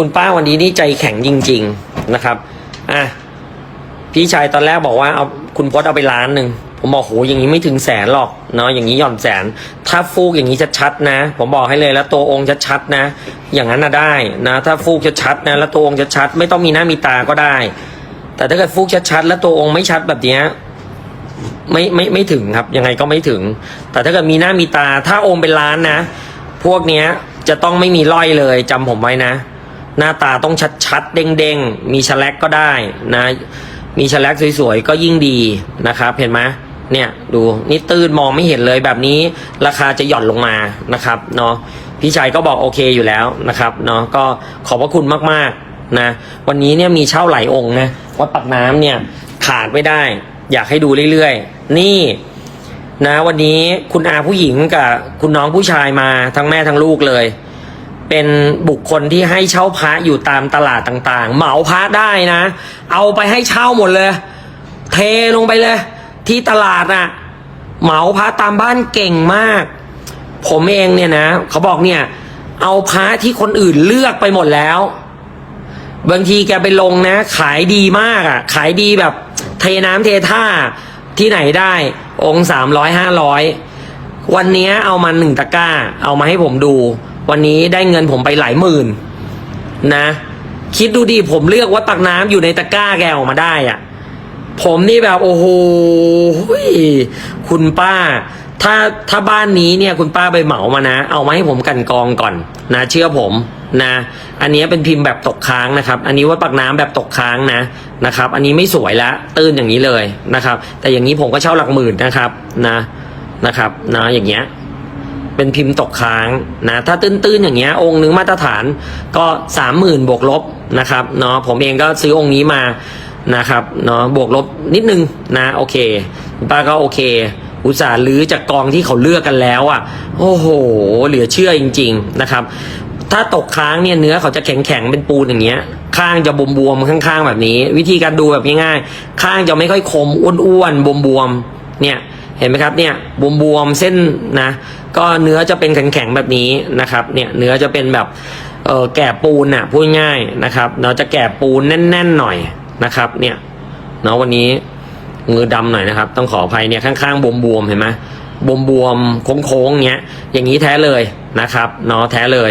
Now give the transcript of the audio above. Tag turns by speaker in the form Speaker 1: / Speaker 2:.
Speaker 1: คุณป้าวันนี้นี่ใจแข็งจริง ๆนะครับ อะ พี่ชายตอนแรกบอกว่าเอาคุณพจน์เอาไปล้านหนึ่ง ผมบอกโหอย่างนี้ไม่ถึงแสนหรอกเนาะอย่างนี้หย่อนแสน ถ้าฟูกอย่างนี้ชัดๆนะ ผมบอกให้เลยแล้วตัวองค์ชัดๆนะ อย่างนั้นนะได้นะ ถ้าฟูกชัดๆนะ แล้วตัวองค์ชัดๆไม่ต้องมีหน้ามีตาก็ได้ แต่ถ้าเกิดฟูกชัดๆแล้วตัวองค์ไม่ชัดแบบเนี้ยไม่ไม่ไม่ถึงครับ ยังไงก็ไม่ถึง แต่ถ้าเกิดมีหน้ามีตา ถ้าองค์เป็นล้านนะ พวกเนี้ยจะต้องไม่มีร่อยเลยจำผมไว้นะ หน้าตาต้องชัดๆเด้งเด้งๆ มีฉลักก็ได้นะ มีฉลักสวยๆ ก็ยิ่งดีนะครับ เห็นไหมเนี่ยดูนี่ตื้นมองไม่เห็นเลยแบบนี้ราคาจะหย่อนลงมานะครับเนาะพี่ชายก็บอกโอเคอยู่แล้วนะครับเนาะก็ขอบพระคุณมากๆนะวันนี้เนี่ยมีเช่าหลายองค์นะวัดปักน้ำเนี่ยขาดไม่ได้ อยากให้ดูเรื่อยๆ นี่นะวันนี้คุณอาผู้หญิงกับคุณน้องผู้ชายมาทั้งแม่ทั้งลูกเลย เป็นบุคคลที่ให้เช่าพระอยู่ตามตลาดต่างๆ เหมาพระได้นะ เอาไปให้เช่าหมดเลย เทลงไปเลย ที่ตลาดน่ะ เหมาพระตามบ้านเก่งมาก ผมเองเนี่ยนะเขาบอกเนี่ย เอาพระที่คนอื่นเลือกไปหมดแล้ว บางทีแกไปลงนะ ขายดีมากอะ ขายดีแบบ เทน้ำเทท่าที่ไหนได้ องสามร้อยห้าร้อย วันนี้เอามาหนึ่งตะกร้า เอามาให้ผมดู วันนี้ได้เงินผมไปหลายหมื่น นะ คิดดูดิผมเลือกว่าตักน้ำอยู่ในตะกร้าแกออกมาได้อะ ผมนี่แบบโอ้โหคุณป้า ถ้าถ้าบ้านนี้เนี่ย คุณป้าไปเหมามานะ เอามาให้ผมกันกองก่อน นะเชื่อผมนะ อันนี้เป็นพิมพ์แบบตกค้างนะครับ อันนี้ว่าปักน้ำแบบตกค้างนะนะครับ อันนี้ไม่สวยละตื้นอย่างนี้เลยนะครับ แต่อย่างนี้ผมก็เช่าหลักหมื่นนะครับ นะ นะครับนะอย่างเงี้ยเป็นพิมพ์ตกค้างนะถ้าตื้นๆอย่างเงี้ยองค์หนึงมาตรฐานก็สามหมื่นบวกลบนะครับเนาะผมเองก็ซื้อองค์นี้มานะครับเนาะบวกลบนิดนึงนะโอเคป้าก็โอเคอุตส่าห์ลื้อจากกองที่เขาเลือกกันแล้วอะ โอ้โห เหลือเชื่อจริง ๆนะครับ ถ้าตกค้างเนี่ยเนื้อเขาจะแข็งๆเป็นปูนอย่างเงี้ย ข้างจะบวมๆข้างๆแบบนี้ วิธีการดูแบบง่ายๆ ข้างจะไม่ค่อยคมอ้วนๆบวมๆเนี่ย เห็นไหมครับเนี่ยบวมๆเส้นนะก็เนื้อจะเป็นแข็งๆแบบนี้นะครับเนี่ยเนื้อจะเป็นแบบเออแก่ปูนน่ะพูดง่ายนะครับเนาะจะแก่ปูนแน่นๆหน่อยนะครับเนี่ยเนาะวันนี้มือดำหน่อยนะครับ ต้องขออภัยเนี่ยข้างๆบวมๆเห็นไหมบวมๆโค้งๆเงี้ยอย่างนี้แท้เลยนะครับเนาะแท้เลย